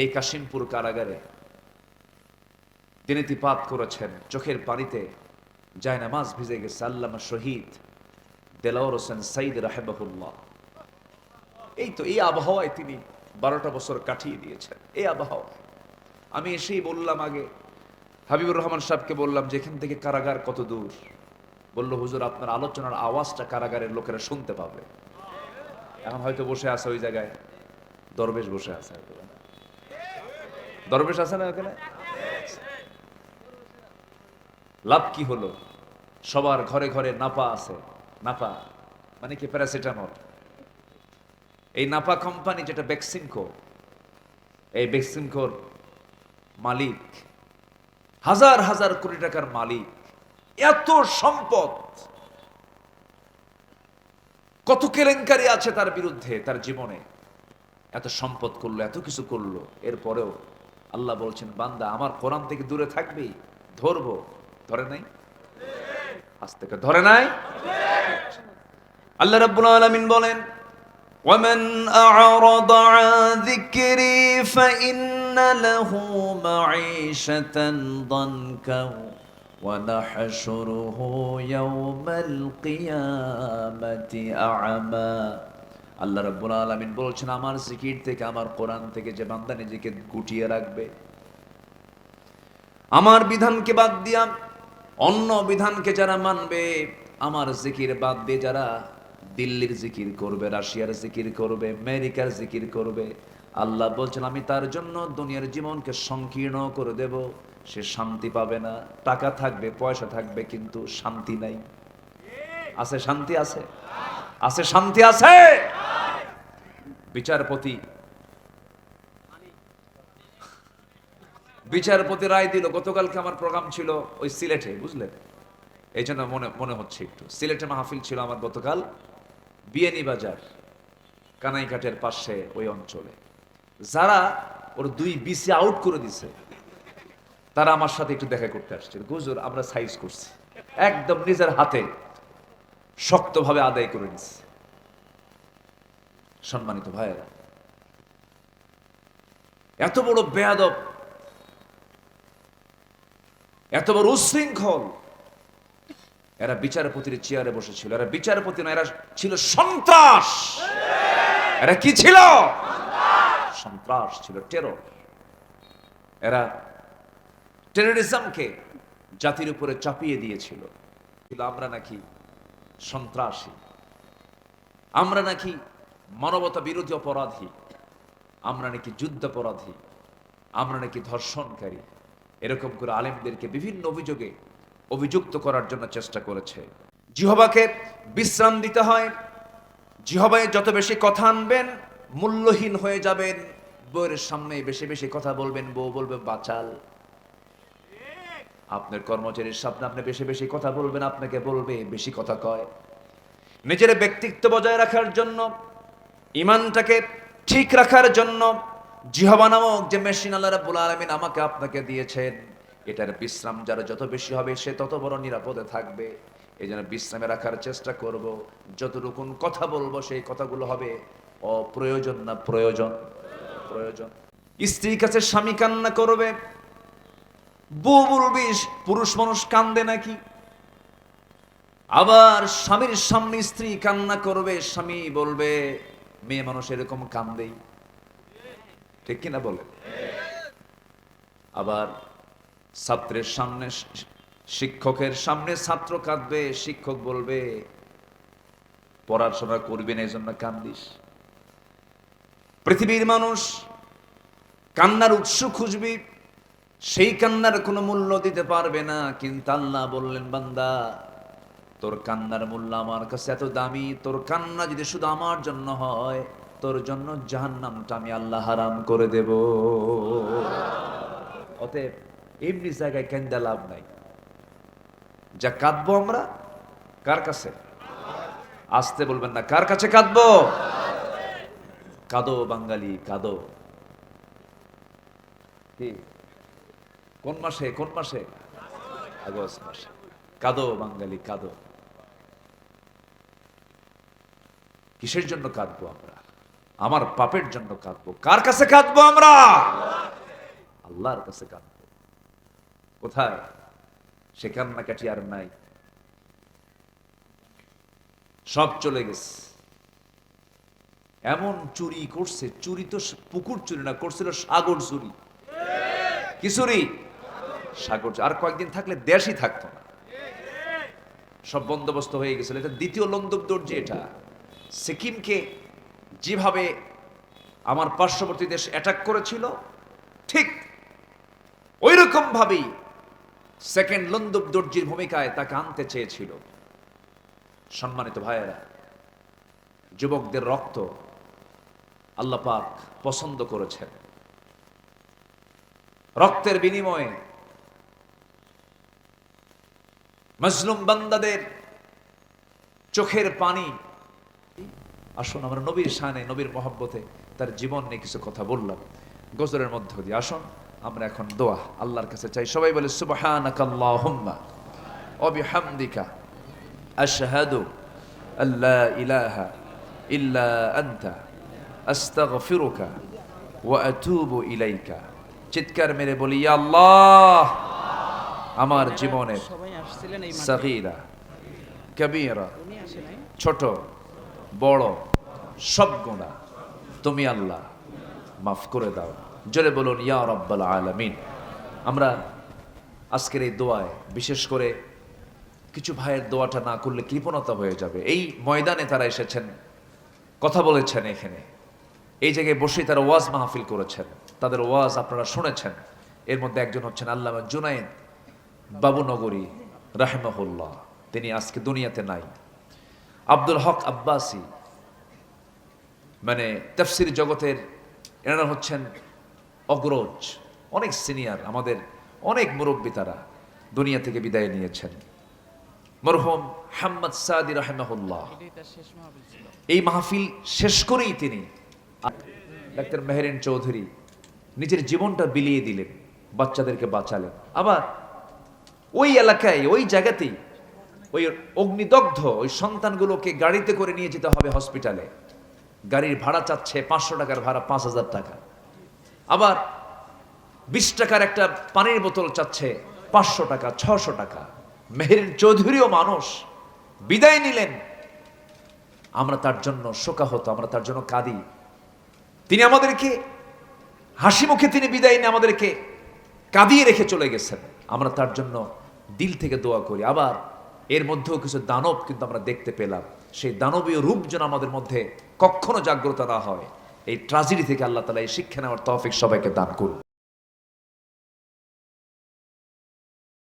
এই কাশিমপুর কারাগারে তিনি তিপাত করেছেন, চোখের পানিতে যায় নামাজ ভিজে গেছে আল্লামা শহীদ দেলাওয়ার হোসেন সাইদ রাহেবাহুল্লাহ এই তো, এই আবহাওয়ায় তিনি বারোটা বছর কাটিয়ে দিয়েছেন, এই আবহাওয়া। আমি এসেই বললাম আগে, হাবিবুর রহমান সাহেবকে বললাম যে, এখান থেকে কারাগার কত দূর? বলল, হুজুর, আপনার আলোচনার আওয়াজটা কারাগারের লোকেরা শুনতে পাবে। এখন হয়তো বসে আছে ওই জায়গায়, দরবেশ বসে আছে। দরবেশ আছে না ওখানে লাভ কি হলো? সবার ঘরে ঘরে নাপা আছে। নাপা? মানে কি প্যারাসিটামল? এই নাপা কোম্পানি যেটা বেক্সিমকো এই বেক্সিমকোর মালিক, হাজার হাজার কোটি টাকার মালিক, এত সম্পদ, কত কেলেঙ্কারি আছে তার বিরুদ্ধে, তার জীবনে। এত সম্পদ করল, এত কিছু করল, এরপরেও আল্লাহ বলছেন বান্দা আমার কোরআন থেকে দূরে থাকবি ধরবো ধরে নাই আজ থেকে ধরে নাই আল্লাহ রাব্বুল আলামিন বলেন ومن أعرض عن ذكري فإن له معيشة ضنكا ونحشره يوم القيامة أعمى আল্লাহ রাব্বুল আলামিন বলছেন, আমার জিকির থেকে, আমার কোরআন থেকে যে বান্দা নিজেকে গুটিয়ে রাখবে, আমার বিধানকে বাদ দিয়া অন্য বিধানকে যারা মানবে, আমার জিকির বাদ দিয়ে যারা দিল্লির জিকির করবে, রাশিয়ার জিকির করবে, আমেরিকার জিকির করবে, আল্লাহ বলছেন, আমি তার জন্য দুনিয়ার জীবনকে সংকীর্ণ করে দেব। সে শান্তি পাবে না। টাকা থাকবে, পয়সা থাকবে, কিন্তু শান্তি নাই। আছে শান্তি আছে? আছে শান্তি আছে? বিচারপতি। বিচারপতি রায় দিল, গতকালকে আমার প্রোগ্রাম ছিল ওই সিলেটে বুঝলেন এই জন্য মনে মনে হচ্ছে একটু। সিলেটে মাহফিল ছিল আমার গতকাল বিয়ানি বাজার, কানাইঘাটের পাশে ওই অঞ্চলে। যারা ওর দুই বিসি আউট করে দিছে, তারা আমার সাথে একটু দেখা করতে আসছে গুজুর আমরা সাইজ করছি। একদম নিজের হাতে শক্তভাবে আদায় করে নিচ্ছে সম্মানিত ভাইয়েরা। এত বড় বেয়াদব, এত বড় উশৃঙ্খল, এরা বিচারপতির চেয়ারে বসেছিল। এরা বিচারপতি না এরা ছিল সন্ত্রাস। এরা কি ছিল? সন্ত্রাস ছিল টেরর এরা টেরোরিজমকে জাতির উপরে চাপিয়ে দিয়েছিল। ছিল আমরা নাকি সন্ত্রাসী। আমরা নাকি মানবতা বিরোধী অপরাধী, আমরা নাকি যুদ্ধাপরাধী আমরা নাকি ধর্ষণকারী, এরকম করে আলেমদেরকে বিভিন্ন অভিযোগে অভিযুক্ত করার জন্য চেষ্টা করেছে। জিহবাকে বিশ্রাম দিতে হয়, জিহবায় যত বেশি কথা আনবেন, মূল্যহীন হয়ে যাবেন, বউয়ের সামনে বেশি বেশি কথা বলবেন, বউ বলবে, বাচাল। আপনার কর্মচারীর সামনে আপনি বেশি বেশি কথা বলবেন, আপনাকে বলবে, বেশি কথা কয়। নিজের ব্যক্তিত্ব বজায় রাখার জন্য ইমানটাকে ঠিক রাখার জন্য জিহবা নামক যে মেশিন আল্লাহ রাব্বুল আলামিন আমাকে আপনাকে দিয়েছেন, এটার বিশ্রাম যারা যত বেশি হবে সে তত বড় নিরাপদে থাকবে। এই জন্য বিশ্রামে রাখার চেষ্টা করব। যতটুকুন কথা বলব সেই কথাগুলো হবে, অপ্রয়োজন না প্রয়োজন? প্রয়োজন। স্ত্রীর কাছে স্বামী কান্না করবে, বউ বলবি পুরুষ মানুষ কান্দে নাকি? আবার স্বামীর সামনে স্ত্রী কান্না করবে, স্বামী বলবে মেয়ে মানুষ এরকম কান্দেই ঠিক কিনা বলে? আবার ছাত্রের সামনে শিক্ষকের সামনে ছাত্র কাঁদবে, শিক্ষক বলবে, পড়াশোনা করবি না এই জন্য কান্দিস। পৃথিবীর মানুষ কান্নার উৎস খুঁজবি, সেই কান্নার কোনো মূল্য দিতে পারবে না, কিন্তু আল্লাহ বললেন, বান্দা তোর কান্নার মূল্য আমার কাছে এত দামি, তোর কান্না যদি শুধু আমার জন্য হয়, তোর জন্য জাহান্নামটা আমি আল্লাহ হারাম করে দেব। অতএব এমনি জায়গায় কেন্দা লাভ নাই। যা কাঁদবো আমরা, কার কাছে? আসতে বলবেন না, কার কাছে কাঁদবো? কাঁদো বাঙালি, কাঁদো। কি? কোন মাসে কোন মাসে? আগস্ট মাসে। কাঁদো বাঙালি, কাঁদো। কিসের জন্য কাঁদবো আমরা? আমার পাপের জন্য কাঁদবো। কার কাছে কাঁদবো আমরা? আল্লাহর কাছে কাঁদবে। কোথায়? সে কান্নাকাটি আর নাই। সব চলে গেছে। এমন চুরি করছে, চুরি তো পুকুর চুরি না, করছিল সাগর চুরি। কি চুরি? সাগর আর কয়েকদিন থাকলে দেশই থাকতো না। সব বন্দোবস্ত হয়ে গেছিল। এটা দ্বিতীয় লন্দব দর্জি এটা। সিকিমকে যেভাবে আমার পার্শ্ববর্তী দেশ অ্যাটাক করেছিল, ঠিক ওই রকম ভাবেই সেকেন্ড লন্দব দর্জির ভূমিকায় তাকে আনতে চেয়েছিল। সম্মানিত ভাইয়েরা, যুবকদের রক্ত আল্লাহ পাক পছন্দ করেছেন। রক্তের বিনিময়ে মজলুম বান্দাদের চোখের পানি আসুন আমরা নবীর শানে নবীর মহব্বতে তার জীবন নিয়ে কিছু কথা বললাম। গজরের মধ্য দিয়ে আসুন আমরা এখন দোয়া আল্লাহর কাছে চাই। সবাই বলে সুবহানাকাল্লাহুম্মা ওয়া বিহামদিকা আশহাদু আল্লা ইলাহা ইল্লা আনতা আস্তাগফিরুকা ওয়া আতুবু ইলাইকা। চিৎকার মেরে বলি ইয়া আল্লাহ আমার জীবনের সাগীরা কবীরা ছোট বড় সব গোনা তুমি আল্লাহ, মাফ করে দাও। জোরে বলুন, ইয়া রব্বাল আলামিন। আমরা আজকের এই দোয়ায় বিশেষ করে কিছু ভাইয়ের দোয়াটা না করলে কৃপণতা হয়ে যাবে। এই ময়দানে তারা এসেছেন, কথা বলেছেন এখানে। এই জায়গায় বসে তারা ওয়াজ মাহফিল করেছেন। তাদের ওয়াজ আপনারা শুনেছেন। এর মধ্যে একজন হচ্ছেন আল্লামা জুনায়েদ বাবুনগরী, রাহেমাহুল্লাহ। তিনি আজকে দুনিয়াতে নাই। আব্দুল হক আব্বাসি মানে তফসির জগতের এনারা হচ্ছেন অগ্রজ, অনেক সিনিয়র আমাদের অনেক মুরব্বী তারা দুনিয়া থেকে বিদায় নিয়েছেন। মরহুম হাম্মদ সাদি রাহেমাহুল্লাহ। এই মাহফিল শেষ করেই তিনি ডাক্তার মেহরিন চৌধুরী নিজের জীবনটা বিলিয়ে দিলেন, বাচ্চাদেরকে বাঁচালেন। আবার ওই এলাকায়, ওই জায়গাতেই ওই অগ্নিদগ্ধ, ওই সন্তানগুলোকে গাড়িতে করে নিয়ে যেতে হবে হসপিটালে। গাড়ির ভাড়া চাচ্ছে পাঁচশো টাকার ভাড়া, পাঁচ হাজার টাকা। আবার বিশ টাকার একটা পানির বোতল চাচ্ছে পাঁচশো টাকা, ছশো টাকা। মেহেরিন চৌধুরীও মানুষ, বিদায় নিলেন। আমরা তার জন্য শোকাহত, আমরা তার জন্য কাঁদি। তিনি আমাদেরকে, হাসি মুখে তিনি বিদায় নিয়ে আমাদেরকে কাঁদিয়ে রেখে চলে গেছেন। আমরা তার জন্য দিল থেকে দোয়া করি। আবার এর মধ্যেও কিছু দানব কিন্তু আমরা দেখতে পেলাম। সেই দানবীয় রূপ যেন আমাদের মধ্যে কখনো জাগ্রত না হয়। এই ট্রাজেডি থেকে আল্লাহ তালা এই শিক্ষা নেওয়ার তহফিক সবাইকে দান করুন।